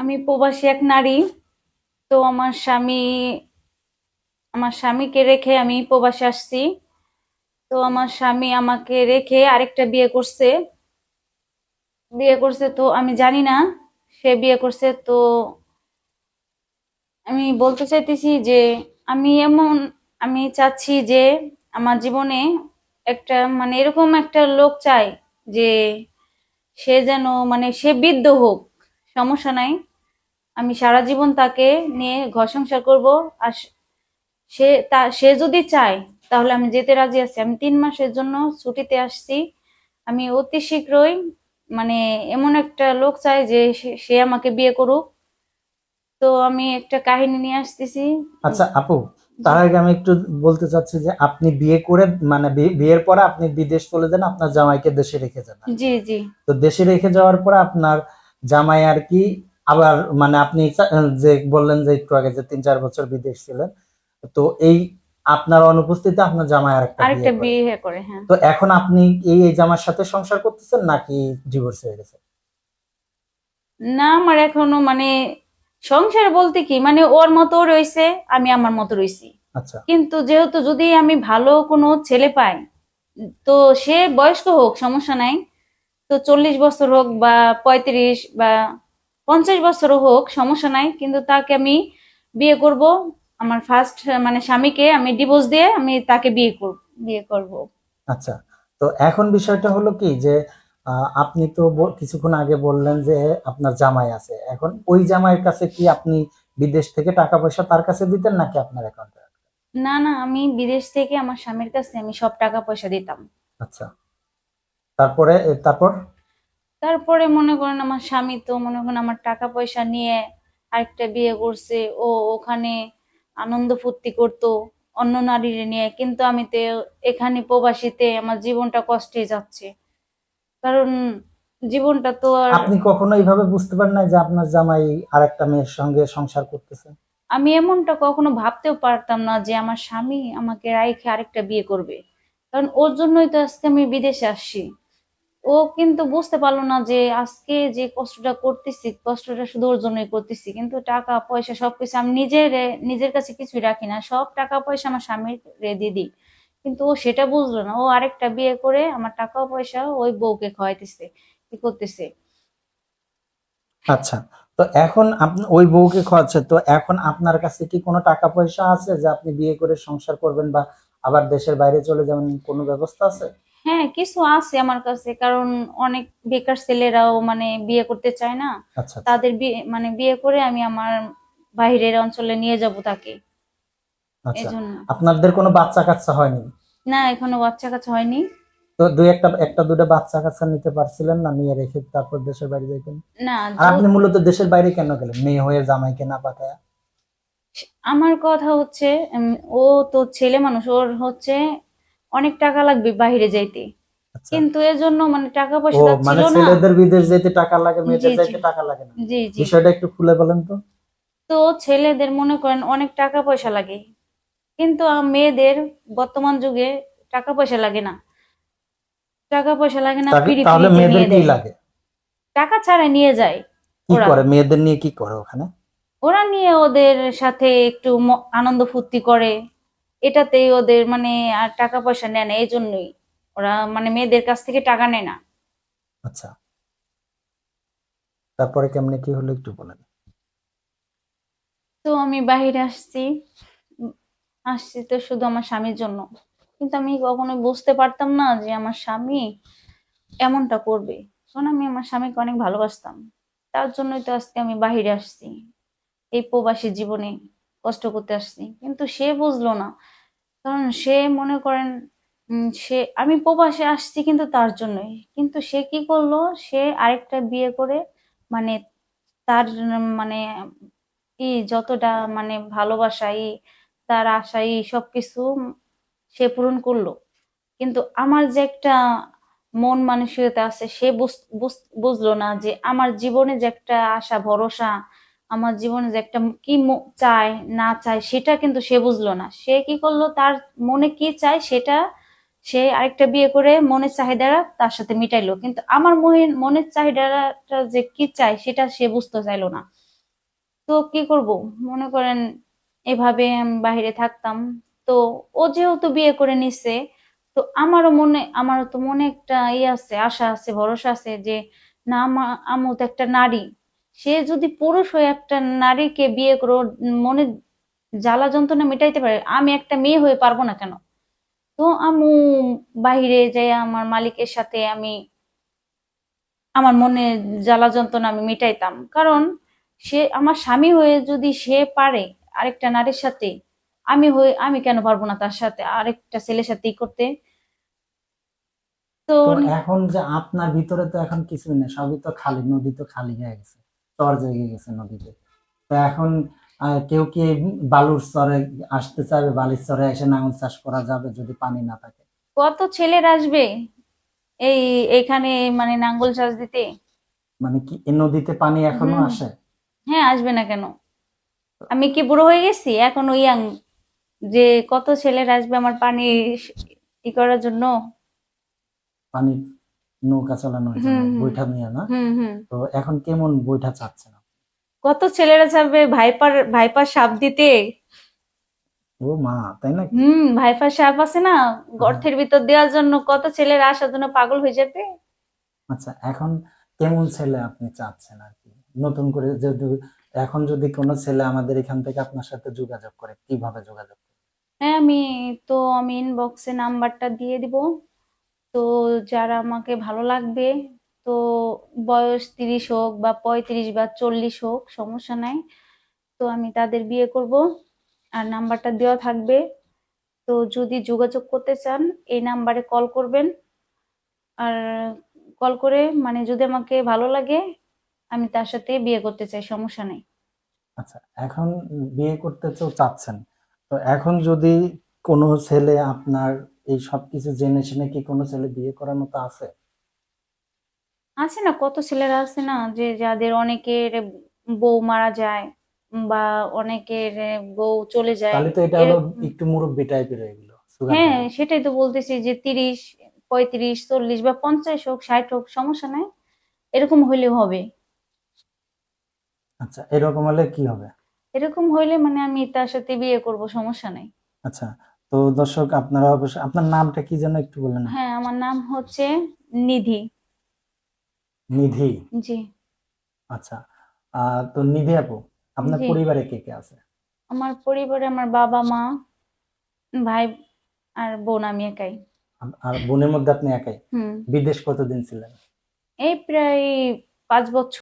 আমি প্রবাসী এক নারী, তো আমার স্বামী, আমার স্বামীকে রেখে আমি প্রবাসে আসছি। তো আমার স্বামী আমাকে রেখে আরেকটা বিয়ে করছে। বিয়ে করছে তো আমি জানি না, সে বিয়ে করছে তো আমি বলতে চাইতেছি যে আমি এমন, আমি চাচ্ছি যে আমার জীবনে একটা মানে এরকম একটা লোক চাই যে সে যেন মানে সে বৃদ্ধ হোক, সমস্যা নাই। আমি সারা জীবন তাকে নিয়ে ঘর সংসার করব আর সে- তা সে যদি চায় তাহলে আমি যেতে রাজি আছি। আমি তিন মাসের জন্য ছুটিতে আসছি। আমি অতি শীঘ্রই মানে এমন একটা লোক চাই যে সে- আমাকে বিয়ে করুক। তো আমি একটা কাহিনী নিয়ে আসতেছি। আচ্ছা আপু তার আগে আমি একটু বলতে চাচ্ছি যে আপনি বিয়ে করে মানে বিয়ের পরে আপনি বিদেশ চলে যান আপনার জামাইকে দেশে রেখে যান। জি জি। তো দেশে রেখে যাওয়ার পরে আপনার জামাই আর কি আবার মানে আপনি যে বললেন যে একটু আগে যে তিন চার বছর বিদেশ ছিলেন তো এই আপনার অনুপস্থিতিতে আপনার জামাই আর একটা আরেকটা বিয়ে করে। হ্যাঁ। তো এখন আপনি এই এই জামার সাথে সংসার করতেছেন নাকি ডিভোর্স হয়ে গেছে? না আমার এখনও মানে সংসার বলতে কি মানে ওর মতো রইছে আমি আমার মতো রইছি আচ্ছা। কিন্তু যেহেতু যদি আমি ভালো কোনো ছেলে পাই তো সে বয়স্ক হোক সমস্যা নাই। তো চল্লিশ বছর হোক বা পঁয়ত্রিশ বা পঞ্চাশ বছরও হোক সমস্যা নাই কিন্তু তাকে আমি বিয়ে করব। আমার ফার্স্ট মানে স্বামীকে আমি ডিভোর্স দিয়ে আমি তাকে বিয়ে করব বিয়ে করব। আচ্ছা তো এখন বিষয়টা হলো কি যে আপনি তো কিছুক্ষণ আগে বললেন যে আপনার জামাই আছে। এখন ওই জামাইয়ের কাছে কি আপনি বিদেশ থেকে টাকা পয়সা তার কাছে দিতেন নাকি আপনার অ্যাকাউন্টে না না আমি বিদেশ থেকে আমার স্বামীর কাছে আমি সব টাকা পয়সা দিতাম। আচ্ছা তারপরে তারপর? তারপরে মনে করেন আমার স্বামী তো মনে করেন আমার টাকা পয়সা নিয়ে আরেকটা বিয়ে করছে ও ওখানে আনন্দ ফুর্তি করতো অন্য নারীর নিয়ে। কিন্তু আমি তো এখানে প্রবাসীতে আমার জীবনটা কষ্টে যাচ্ছে। কারণ জীবনটা তো আর আপনি কখনো এইভাবে বুঝতে পারেন না যে আপনার জামাই আর একটা মেয়ের সঙ্গে সংসার করতেছে? আমি এমনটা কখনো ভাবতেও পারতাম না যে আমার স্বামী আমাকে রাইখে আরেকটা বিয়ে করবে। কারণ ওর জন্যই তো আজকে আমি বিদেশে আসছি। ও কিন্তু বুঝতে পারল না যে আজকে যে কষ্টটা করতেছি, কষ্টটা শুধু ওর জন্যই করতেছি। কিন্তু টাকা, পয়সা সবকিছু আমি নিজের নিজের কাছে কিছুই রাখি না। সব টাকা, পয়সা আমার স্বামীর রে দিয়ে দিই কিন্তু ও সেটা বুঝলো না। ও আরেকটা বিয়ে করে আমার টাকা, পয়সা ওই বউকে খাওয়াইতেছে কি করতেছে। আচ্ছা তো এখন ওই বউকে খাওয়াচ্ছে। তো এখন আপনার কাছে কি কোনো টাকা, পয়সা আছে যে আপনি বিয়ে করে সংসার করবেন বা আবার দেশের বাইরে চলে যাবেন? কোনো ব্যবস্থা আছে? হ্যাঁ কিছু আছে আমার কাছে কারণ অনেক বেকার ছেলেরাও মানে বিয়ে করতে চায় না। আচ্ছা আচ্ছা। তাদের বিয়ে মানে বিয়ে করে আমি আমার বাইরের অঞ্চলে নিয়ে যাব তাকে। আচ্ছা আপনাদের কোনো বাচ্চা কাচ্চা হয়নি? না এখনও বাচ্চা কাচ্চা হয়নি। তো দুই একটা একটা দুটো বাচ্চা কাচ্চা নিতে পারছিলেন না নিয়ে রেখে তারপর দেশের বাইরে যাইতেন? না আর আপনি মূলত দেশের বাইরে কেন গেলেন? মেয়ে হয়ে জামাইকে না পাঠায় আমার কথা হচ্ছে উম, ও তো ছেলে মানুষ ওর হচ্ছে অনেক টাকা লাগবে বাইরে যাইতে। আচ্ছা। কিন্তু এর জন্য মানে টাকা পয়সা মানে ছিল না। মানে ছেলেদের বিদেশ যেতে টাকা লাগে মেয়েদের। যাইতে টাকা লাগে না? জি জি। বিষয়টা একটু খুলে বলেন তো। তো ছেলেদের মনে করেন অনেক টাকা পয়সা লাগে। কিন্তু মেয়েদের বর্তমান যুগে টাকা পয়সা লাগে না। টাকা পয়সা লাগে না তাহলে মেয়েদের কি লাগে? টাকা ছাড়া নিয়ে যায় কি। করে? মেয়েদের নিয়ে কি করে ওখানে? ওরা নিয়ে ওদের সাথে একটু আনন্দ ফুর্তি করে। এটাতেই ওদের মানে আর টাকা পয়সা নেয় না এই জন্যই ওরা মানে মেয়েদের কাছ থেকে টাকা নেয় না। আচ্ছা। তারপরে কেমনে কি হলো একটু বলেন। তো আমি বাইরে আসছি। আসছি তো শুধু আমার স্বামীর জন্য। কিন্তু আমি কখনোই বুঝতে পারতাম না যে আমার স্বামী এমনটা করবে। কারণ আমি আমার স্বামীকে অনেক ভালোবাসতাম। তার জন্যই তো আজকে আমি বাইরে আসছি। এই প্রবাসী জীবনে কষ্ট করতে আসছি। কিন্তু সে বুঝলো না কারণ সে মনে করেন সে, আমি প্রবাসে আসছি কিন্তু তার জন্যই। কিন্তু সে কি করল? সে আরেকটা বিয়ে করে মানে তার মানে ই যতটা মানে ভালোবাসা ই তার আশা ই সবকিছু সে পূরণ করল। কিন্তু আমার যে একটা মন মানসিকতা আছে, সে বুঝ- বুঝ- বুঝলো না যে আমার জীবনে যে একটা আশা, ভরসা আমার জীবনে যে একটা কি চায়, না চায়, সেটা কিন্তু সে বুঝলো না। সে কি করল? তার মনে কি চায়, সেটা সে আরেকটা বিয়ে করে মনের চাহিদাটা তার সাথে মিটাইলো। কিন্তু আমার মনের চাহিদাটা যে কি চায়, সেটা সে বুঝতে চাইলো না। তো কি করব? মনে করেন এভাবে আমি বাইরে থাকতাম। তো ও যেহেতু বিয়ে করে নিছে, তো আমারও মনে, আমারও তো মনে একটা ইয়ে আছে, আশা আছে, ভরসা আছে যে, না আমা- তো একটা নারী। সে যদি পুরুষ হয়ে একটা নারীকে বিয়ে করে, মনে জ্বালা যন্ত্রণা মেটাইতে পারে, আমি একটা মেয়ে হয়ে পারব না কেন? তো আম্মু বাইরে যাই আমার মালিকের সাথে আমি, আমার মনে জ্বালা যন্ত্রণা আমি মিটাইতাম। কারণ সে আমার স্বামী হয়ে যদি সে পারে আরেকটা নারীর সাথে, আমি হয়ে, আমি কেন পারব না তার সাথে আরেকটা ছেলের সাথে ই করতে তো এখন যে আপনার ভিতরে তো এখন কিছুই নেই, সবই তো খালি, নদী তো খালি হয়ে গেছে। চর জেগে গেছে নদীতে। তো এখন কেউ কি বালুর চরে আসতে চাইবে? বালির চরে এসে নাঙল চাষ করা যাবে যদি পানি না থাকে? কত ছেলের আসবে এই এখানে মানে নাঙ্গল চাষ দিতে? মানে কি এই নদীতে পানি এখনও আসে? হ্যাঁ আসবে না কেন? আমি কি বুড়ো হয়ে গেছি? এখনও ইয়াং যে কত ছেলের আসবে আমার পানি ই করার জন্য? পানি নৌকা হুম। বৈঠা নিয়ে না। তো এখন কেমন বৈঠা চাচ্ছে না? কত ছেলেরা যাবে ভাইপার ভাইপার সাপ দিতে? ও মা তাই না হুম ভাইপার সাপ আছে না গর্তের ভিতর দেওয়ার জন্য কত ছেলেরা আসার জন্য পাগল হয়ে যাবে? আচ্ছা এখন কেমন ছেলে আপনি চাচ্ছেন আর কি? নতুন করে যদি এখন যদি কোনো ছেলে আমাদের এখান থেকে আপনার সাথে যোগাযোগ করে কীভাবে যোগাযোগ হ্যাঁ আমি তো আমি ইনবক্সে নাম্বারটা দিয়ে দিব। তো যারা আমাকে ভালো লাগবে, তো বয়স তিরিশ হোক বা পঁয়ত্রিশ বা চল্লিশ হোক, সমস্যা নাই। তো আমি তাদের বিয়ে করব। আর নাম্বারটা দেওয়া থাকবে। তো যদি যোগাযোগ করতে চান, এই নাম্বারে কল করবেন। আর কল করে মানে যদি আমাকে ভালো লাগে, আমি তার সাথে বিয়ে করতে চাই, সমস্যা নেই। আচ্ছা এখন বিয়ে করতে তো চাচ্ছেন। তো এখন যদি কোনো ছেলে আপনার এই সব কিছু জেনে শুনে কি কোনো ছেলে বিয়ে করার মতো আছে? আছে না কত ছেলেরা আছে না যে যাদের অনেকের বউ মারা যায় বা অনেকের বউ চলে যায়। তাহলে তো এটা হলো একটু মুরব্বী টাইপের এগুলো সুগার হ্যাঁ সেটাই তো বলতেছি যে তিরিশ পঁয়ত্রিশ চল্লিশ বা পঞ্চাশ হোক ষাট হোক সমস্যা নাই। এরকম হইলেও হবে। আচ্ছা এরকম হলে কি হবে? এরকম হইলে মানে আমি তার সাথে বিয়ে করব সমস্যা নাই। আচ্ছা তো দর্শক আপনারা অবশ্যই আপনার নামটা কি যেন একটু বললেন? হ্যাঁ আমার নাম হচ্ছে নিধি। নিধি? জি। আচ্ছা তো নিধি আপু আপনার পরিবারে কে কে আছে? আমার পরিবারে আমার বাবা মা ভাই আর বোন আমি একাই। আর- বোনের মধ্যে আপনি একাই? হুম। বিদেশ কতদিন ছিলেন? এই প্রায় পাঁচ বছর।